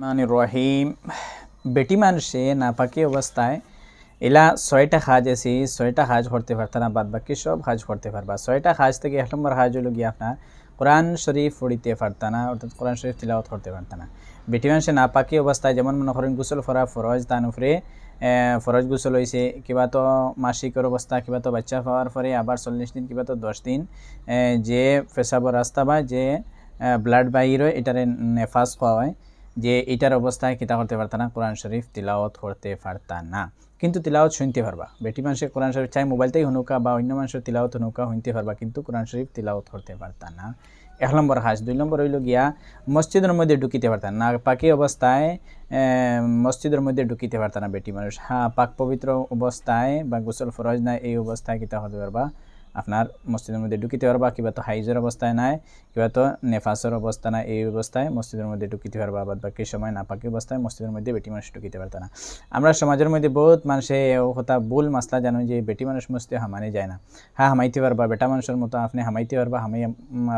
মান রহিম বেটি মানুষে নাপাকি অবস্থায় এলা ছয়টা কাজ আছে, ছয়টা কাজ করতে পারত না বাদ বাকি সব কাজ করতে পারবা। ছয়টা কাজ থেকে এক নম্বর কাজ হলো গিয়ে আপনার কোরআন শরীফ পড়িতে পারত না, অর্থাৎ কোরআন শরীফ তিলাওয়াত করতে পারত না। বেটি মানুষে নাপাকি অবস্থায় যেমন মনে করেন গুসল ফরা ফরজ, তার উপরে ফরজ গুসল হয়েছে কিবা তো মাসিকের অবস্থা, কিবা তো বাচ্চা পাওয়ার পরে আবার চল্লিশ দিন, কিবা তো দশ দিন যে পেশাবর রাস্তা বা যে ব্লাড হয়, এটারে নেফাস খাওয়া হয় যে এটার অবস্থায় কিতা করতে পারতা না, কোরআন শরীফ তিলাওয়াত করতে পারতা না। কিন্তু তিলাওয়াত শুনতে পারবা। বেটি মানুষের কোরআন শরীফ চাই মোবাইলতেই হনুকা বা অন্য মানুষের তিলাওয়াত হনুকা শুনতে পারবা, কিন্তু কোরআন শরীফ তিলাওয়াত করতে পারতা না। এক নম্বর হাজ দুই নম্বর হইল গিয়া মসজিদের মধ্যে ঢুকিতে পারতা না। পাকি অবস্থায় মসজিদের মধ্যে ঢুকিতে পারতা না বেটি মানুষ। হ্যাঁ পাক পবিত্র অবস্থায় বা গোসল ফরজ নাই, এই অবস্থায় কিতা হতে পারবা। আপনার মসজিদের মধ্যে ঢুকিতে পারবা, কিবা তো হাইজের অবস্থায় নাই, কিবা তো নেফাসের অবস্থা নাই, এই অবস্থায় মসজিদের মধ্যে ঢুকিতে পারবা বাদ বাকি সময় না পাকি অবস্থায় মসজিদের মধ্যে বেটি মানুষ ঢুকিতে পারত না। আমরা সমাজের মধ্যে বহুত মানুষে কথা ভুল মাসলা জানো যে বেটি মানুষ মসজিদে হামানে যায় না। হ্যাঁ হামাইতে পারবা, বেটা মানুষের মতো আপনি হামাইতে পারবা, হামাই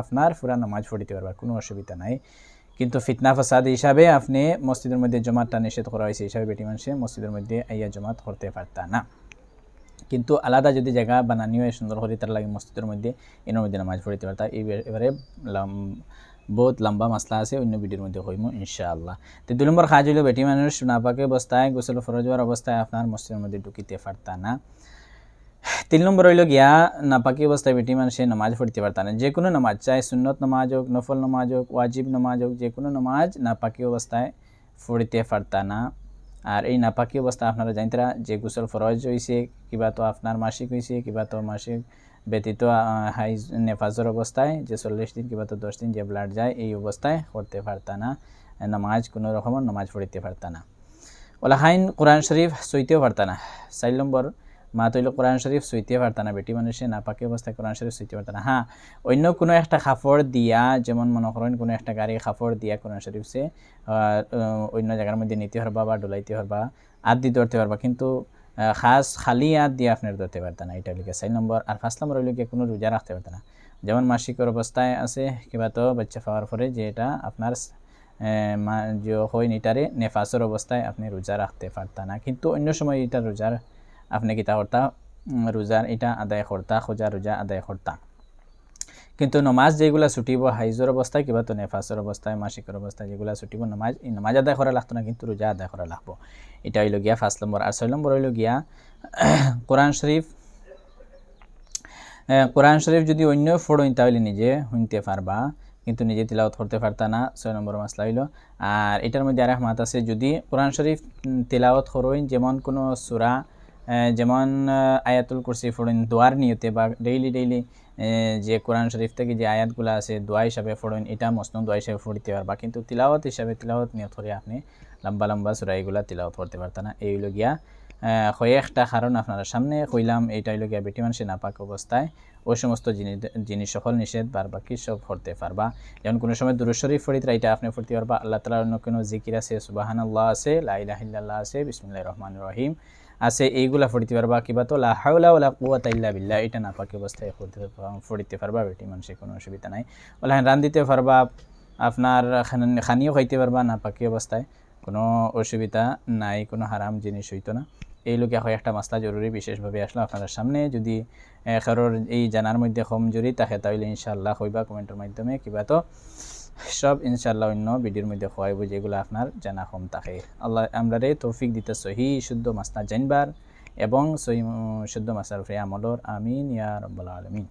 আপনার পুরা নামাজ পড়িতে পারবা, কোনো অসুবিধা নাই। কিন্তু ফিতনা ফাসাদ হিসাবে আপনি মসজিদের মধ্যে জমাতটা নিষেধ করা হয়েছে, হিসাবে বেটি মানুষে মসজিদের মধ্যে আইয়া জমাত করতে পারতা না। কিন্তু আলাদা যদি জায়গা বানানি হয় সুন্দর করে তার লাগে মসজিদের মধ্যে, এর মধ্যে নামাজ পড়িতে এই এবারে বহুত লম্বা মাসলা আছে, অন্য ভিডিওর মধ্যে হইমু ইনশাআল্লাহ। তো দুই নম্বর, খাজ হইল বেটি মানুষ, নাপাকে অবস্থায়, গোসল ফরজ হওয়ার অবস্থায় আপনার মসজিদের মধ্যে ঢুকিতে পারতা না। তিন নম্বর হইল গিয়া, নাপাকি অবস্থায় বেটি মানুষে নামাজ পড়তে পারতা না। যে কোনো নামাজ, চাই সুন্নত নামাজ হোক, নফল নামাজ হোক, ওয়াজিব নামাজ হোক, যে কোনো নামাজ নাপাকি অবস্থায় পড়তে পারতা না। আর এই নাপাকি অবস্থা আপনারা জানতেরা যে গোসল ফরজ হয়েছে কিবা তো আপনার মাসিক হয়েছে কিবা তো মাসিক ব্যতীত হাই নেফাজর অবস্থায় যে চল্লিশ দিন কিবা তো দশ দিন যে ব্লাড যায়, এই অবস্থায় করতে পারতা না। নামাজ কোনো রকমের নামাজ পড়িতে পারতা না। ওলা হাইন কোরআন শরীফ সইতেও পারতা না। চার নম্বর মা তৈল কোরআন শরীফ সইতে পারতা না, বেটি মানুষে নাপাকি অবস্থায় কোরআন শরীফ সইতে পারতা না। হ্যাঁ অন্য কোনো একটা খাফড় দিয়া, যেমন মনে করেন কোনো একটা গাড়ি খাফড় দিয়া কোরআন শরীফ সে অন্য জায়গার মধ্যে নিতে পারবা বা ডলাইতে পারবা আদ ধরতে পারবা কিন্তু খাস খালি আদ দিয়ে আপনার ধরতে পারতা না এটা লিখে। চার নম্বর আর পাঁচ নম্বর গিয়ে কোনো রোজা রাখতে পারতা না। যেমন মাসিকের অবস্থায় আছে, কিবা তো বাচ্চা পাওয়ার পরে যে এটা আপনার যে হয় নিটারে নেফাসের অবস্থায় আপনি রোজা রাখতে পারতা না। কিন্তু অন্য সময় এটা রোজার আপনি কিতা উম, রোজার এটা আদায় করতা খোঁজা রোজা আদায় করতা কিন্তু নমাজ যেগুলা ছুটিব হাইজর অবস্থায় কিবা তো নেফাসের অবস্থায় মাসিকের অবস্থায় যেগুলা ছুটিব নমাজ এই নমাজ আদায় করা লাগতো না কিন্তু রোজা আদায় করা লাগবো। এটা হইল গিয়া ফার্স্ট নম্বর আর ছয় নম্বর হইল গিয়া কোরআন শরীফ কোরআন শরীফ যদি অন্য ফোড়ইন তাহলে নিজে শুনতে পারবা কিন্তু নিজে তিলাওয়াত করতে পারতা না ছয় নম্বর মাসলা হইল আর এটার মধ্যে আরেক মাত আছে যদি কোরআন শরীফ উম, তিলাওয়াত করইন যেমন কোনো সুরা যেমন আয়াতুল কুরসি ফোড়ইন দোয়ার নিয়তে বা ডেইলি ডেইলি যে কোরআন শরীফ থেকে যে আয়াতগুলো আছে, দোয়া হিসাবে ফোড়ইন এটা মসনু দোয়া হিসাবে পড়তে পারবা। কিন্তু তিলাওয়াত হিসাবে, তিলাওয়াত নিয়ত করে আপনি লম্বা লম্বা সুরা এগুলা তিলাওয়াত করতে পারতা না। গিয়া কয়েকটা কারণ আপনারা সামনে কইলাম, এইটা হইল গিয়া বেটি মানুষের নাপাক অবস্থায় ওই সমস্ত জিনিস জিনিস সকল নিষেধ, বার বাকি সব করতে পারবা। যেমন, কোনো সময় দুরু শরীফ ফরিত এটা আপনি পড়তে পারবা, আল্লাহ তালার অন্য কোনো জিকির আছে সুবাহান আল্লাহ আছে লাইলাহিল্লাহ আছে বিসমুল্লাহ রহমান রহিম। আছে এইগুলা পড়তে পারবা কিবা তো লা হাওলা ওলা কুওয়াতা ইল্লা বিল্লাহ। এটা নাপাক অবস্থায় পড়তে পড়তে পারবা বেটি মানুষের কোনো অসুবিধা নাই। ওলা রান দিতে পারবা আপনার খান- খানিও খাইতে পারবা না নাপাকি অবস্থায় কোনো অসুবিধা নাই কোনো হারাম জিনিস হইতো না। এই লোকে হয় একটা মাসলা জরুরি বিশেষভাবে আসলো আপনার সামনে। যদি এ, কারোর এই জানার মধ্যে কমজোরি থাকে তাহলে ইনশাল্লাহ হইবা কমেন্টের মাধ্যমে কিবা তো সব ইনশাল্লাহ অন্য ভিডিওর মধ্যে খোয়াইব যেগুলো আপনার জানা কম থাকে। আল্লাহ আমরা তৌফিক দিতে সহি, শুদ্ধ মাস্তা জানবার এবং সহি শুদ্ধ মাস্তার ফ্রে আমলর আমিন ইয়া রব্বাল আলমিন।